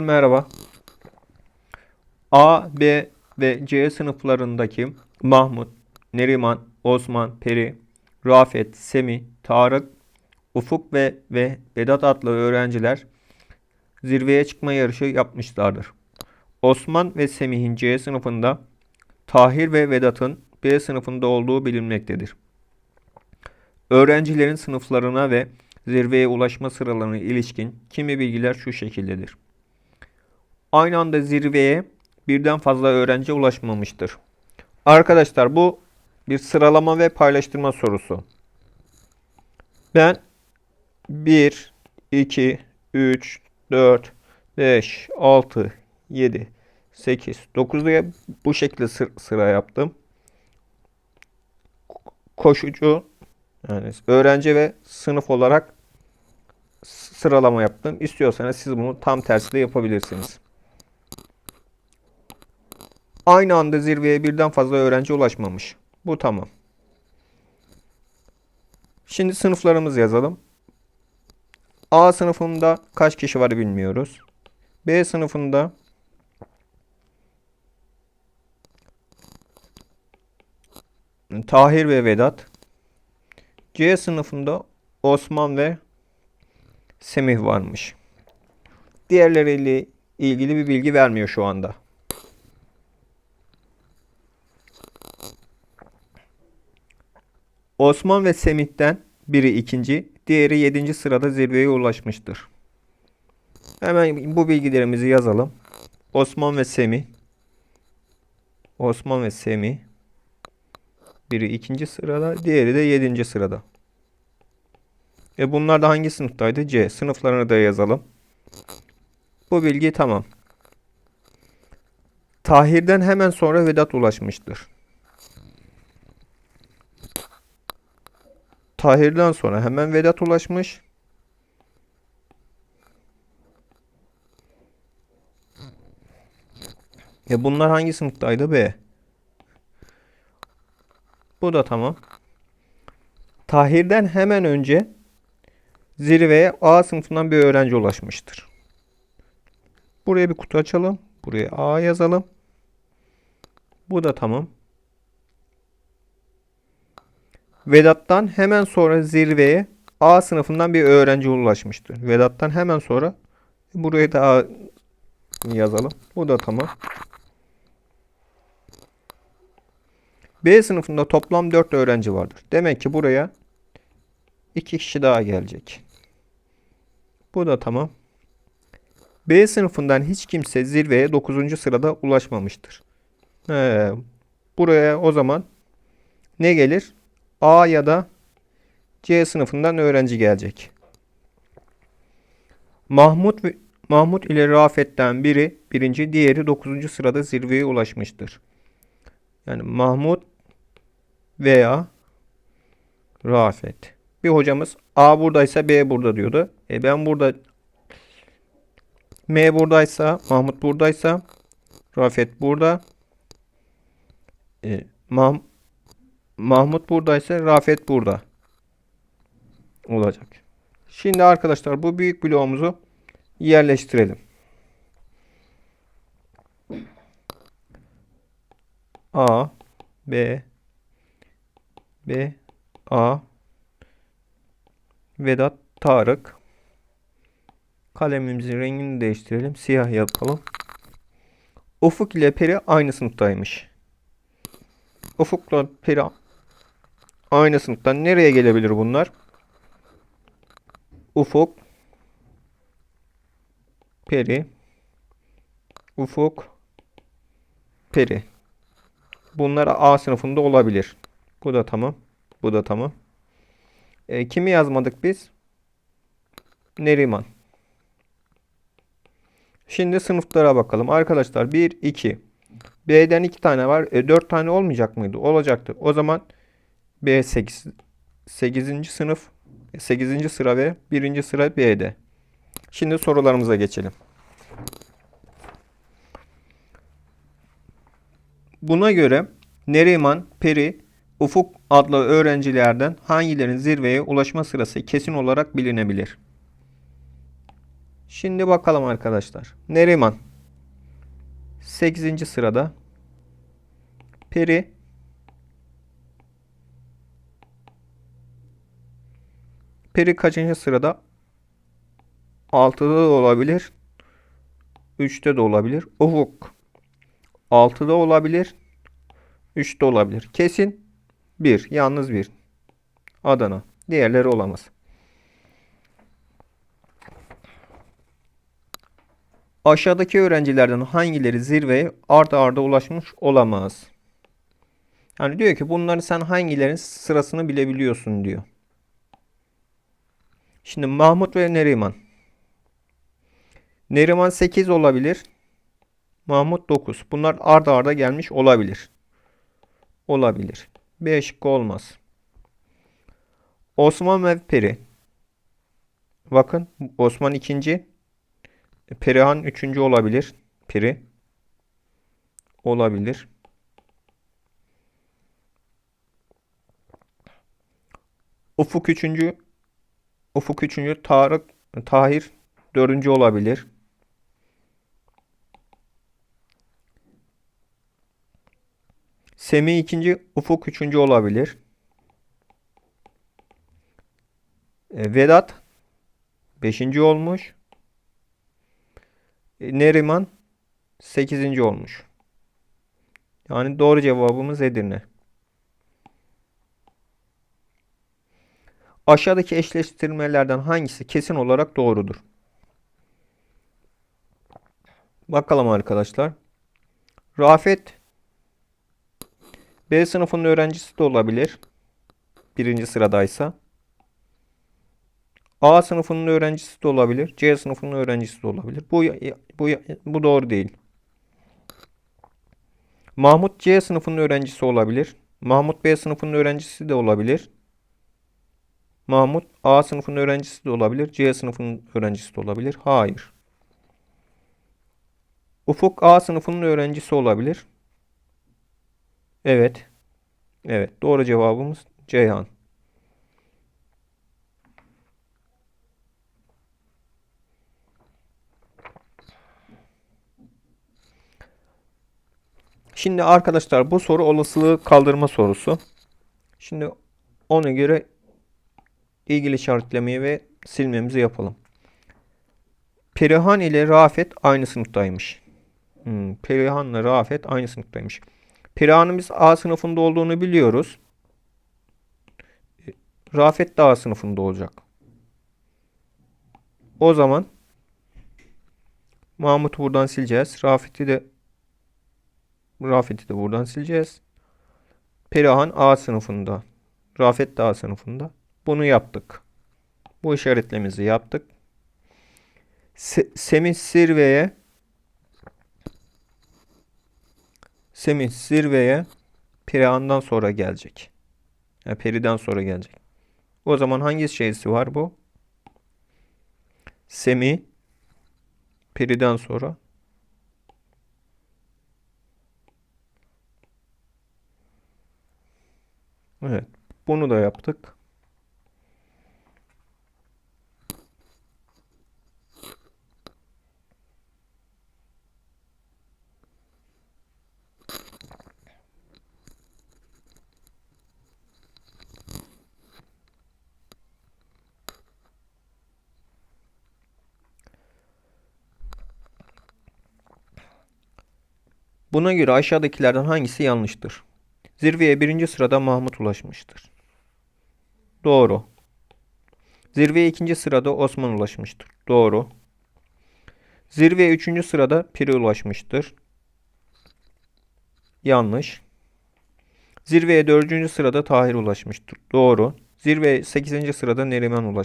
Merhaba. A, B ve C sınıflarındaki Mahmut, Neriman, Osman, Peri, Rafet, Semih, Tarık, Ufuk ve ve Vedat adlı öğrenciler zirveye çıkma yarışı yapmışlardır. Osman ve Semih'in C sınıfında, Tahir ve Vedat'ın B sınıfında olduğu bilinmektedir. Öğrencilerin sınıflarına ve zirveye ulaşma sıralarına ilişkin kimi bilgiler şu şekildedir. Aynı anda zirveye birden fazla öğrenci ulaşmamıştır. Arkadaşlar bu bir sıralama ve paylaştırma sorusu. Ben 1, 2, 3, 4, 5, 6, 7, 8, 9 diye bu şekilde sı- sıra yaptım. Koşucu yani öğrenci ve sınıf olarak sıralama yaptım. İstiyorsanız siz bunu tam tersi de yapabilirsiniz. Aynı anda zirveye birden fazla öğrenci ulaşmamış. Bu tamam. Şimdi sınıflarımızı yazalım. A sınıfında kaç kişi var bilmiyoruz. B sınıfında Tahir ve Vedat. C sınıfında Osman ve Semih varmış. Diğerleriyle ilgili bir bilgi vermiyor şu anda. Osman ve Semih'ten biri ikinci, diğeri yedinci sırada zirveye ulaşmıştır. Hemen bu bilgilerimizi yazalım. Osman ve Semih. Osman ve Semih. Biri ikinci sırada, diğeri de yedinci sırada. E bunlar da hangi sınıftaydı? C. Sınıflarını da yazalım. Bu bilgi tamam. Tahir'den hemen sonra Vedat ulaşmıştır. Tahir'den sonra hemen Vedat ulaşmış. E bunlar hangi sınıftaydı? B. Bu da tamam. Tahir'den hemen önce zirveye A sınıfından bir öğrenci ulaşmıştır. Buraya bir kutu açalım. Buraya A yazalım. Bu da tamam. Vedat'tan hemen sonra zirveye A sınıfından bir öğrenci ulaşmıştır. Vedat'tan hemen sonra buraya da A yazalım. Bu da tamam. B sınıfında toplam 4 öğrenci vardır. Demek ki buraya 2 kişi daha gelecek. Bu da tamam. B sınıfından hiç kimse zirveye 9. sırada ulaşmamıştır. He, buraya o zaman ne gelir? A ya da C sınıfından öğrenci gelecek. Mahmut Mahmut ile Rafet'ten biri birinci, diğeri 9. sırada zirveye ulaşmıştır. Yani Mahmut veya Rafet. Bir hocamız A buradaysa B burada diyordu. E ben burada M buradaysa, Mahmut buradaysa, Rafet burada. E, Mah Mahmut buradaysa Rafet burada olacak. Şimdi arkadaşlar bu büyük bloğumuzu yerleştirelim. A B B A Vedat Tarık Kalemimizin rengini değiştirelim. Siyah yapalım. Ufuk ile Peri aynı sınıftaymış. Ufuk'la Peri aynı sınıftan nereye gelebilir bunlar? Ufuk Peri Ufuk Peri Bunlar A sınıfında olabilir. Bu da tamam. Bu da tamam. E, kimi yazmadık biz? Neriman. Şimdi sınıflara bakalım. Arkadaşlar 1, 2. B'den 2 tane var. E, 4 tane olmayacak mıydı? Olacaktı. O zaman B 8. 8. sınıf 8. sıra ve 1. sıra B'de. Şimdi sorularımıza geçelim. Buna göre Neriman, Peri, Ufuk adlı öğrencilerden hangilerinin zirveye ulaşma sırası kesin olarak bilinebilir? Şimdi bakalım arkadaşlar. Neriman 8. sırada. Peri Peri kaçıncı sırada? 6'da da olabilir. 3'te de olabilir. Ufuk 6'da olabilir. 3'te olabilir. Kesin 1. Yalnız 1. Adana. Diğerleri olamaz. Aşağıdaki öğrencilerden hangileri zirveye art arda ulaşmış olamaz? Yani diyor ki bunları sen hangilerinin sırasını bilebiliyorsun diyor. Şimdi Mahmut ve Neriman. Neriman 8 olabilir. Mahmut 9. Bunlar arda arda gelmiş olabilir. Olabilir. B şıkkı olmaz. Osman ve Peri. Bakın Osman ikinci. Perihan üçüncü olabilir. Peri. Olabilir. Ufuk üçüncü. Ufuk üçüncü. Tarık, Tahir dördüncü olabilir. Semih ikinci. Ufuk üçüncü olabilir. E, Vedat beşinci olmuş. E, Neriman 8. olmuş. Yani doğru cevabımız Edirne. Aşağıdaki eşleştirmelerden hangisi kesin olarak doğrudur? Bakalım arkadaşlar. Rafet B sınıfının öğrencisi de olabilir. Birinci sıradaysa. A sınıfının öğrencisi de olabilir. C sınıfının öğrencisi de olabilir. Bu bu bu doğru değil. Mahmut C sınıfının öğrencisi olabilir. Mahmut B sınıfının öğrencisi de olabilir. Mahmut A sınıfının öğrencisi de olabilir. C sınıfının öğrencisi de olabilir. Hayır. Ufuk A sınıfının öğrencisi olabilir. Evet. Evet. Doğru cevabımız Ceyhan. Şimdi arkadaşlar bu soru olasılığı kaldırma sorusu. Şimdi ona göre ilgili işaretlemeyi ve silmemizi yapalım. Perihan ile Rafet aynı sınıftaymış. Hmm, Perihan ile Rafet aynı sınıftaymış. Perihan'ın biz A sınıfında olduğunu biliyoruz. Rafet de A sınıfında olacak. O zaman Mahmut'u buradan sileceğiz. Rafet'i de Rafet'i de buradan sileceğiz. Perihan A sınıfında. Rafet de A sınıfında. Bunu yaptık. Bu işaretlememizi yaptık. Se Semih Sirve'ye Semih Zirve'ye Perihan'dan sonra gelecek. Yani Peri'den sonra gelecek. O zaman hangi şeysi var bu? Semih Peri'den sonra Evet. Bunu da yaptık. Buna göre aşağıdakilerden hangisi yanlıştır? Zirveye birinci sırada Mahmut ulaşmıştır. Doğru. Zirveye ikinci sırada Osman ulaşmıştır. Doğru. Zirveye üçüncü sırada Piri ulaşmıştır. Yanlış. Zirveye dördüncü sırada Tahir ulaşmıştır. Doğru. Zirveye sekizinci sırada Neriman ulaşmıştır.